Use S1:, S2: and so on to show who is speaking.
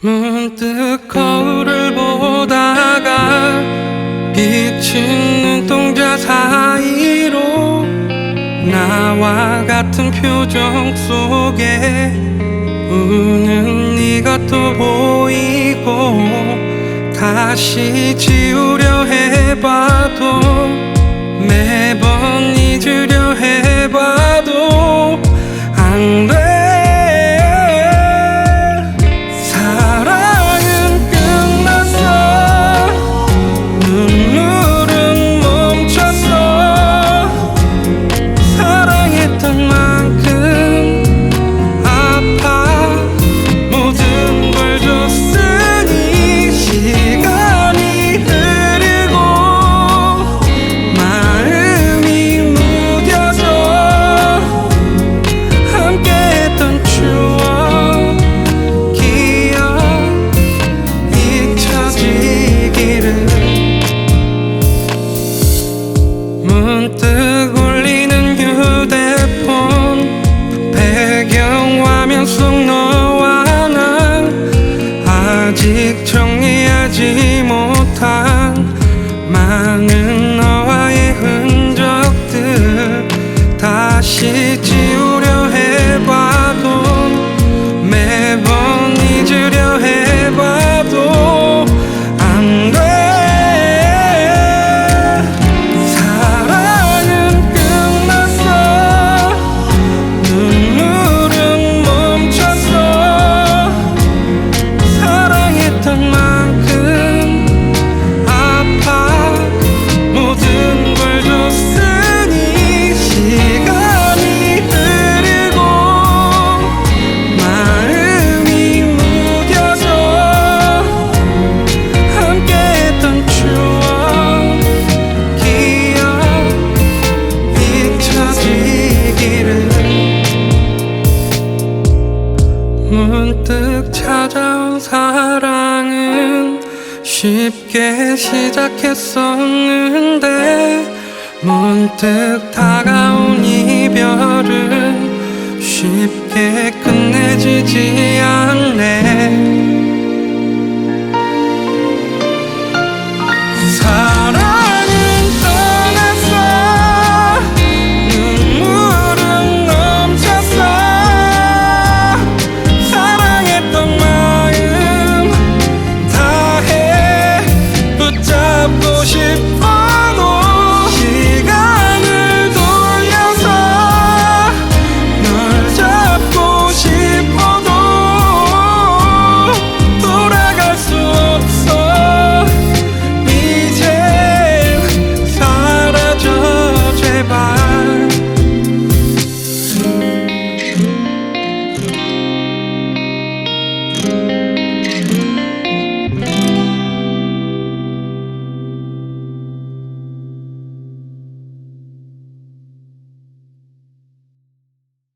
S1: 문득 거울을 보다가 비친 눈동자 사이로 나와 같은 표정 속에 우는 네가 또 보이고 다시 지우려 해봐도 하지 못한 많은 쉽게 시작했었는데 문득 다가온 이별은 쉽게 끝내지지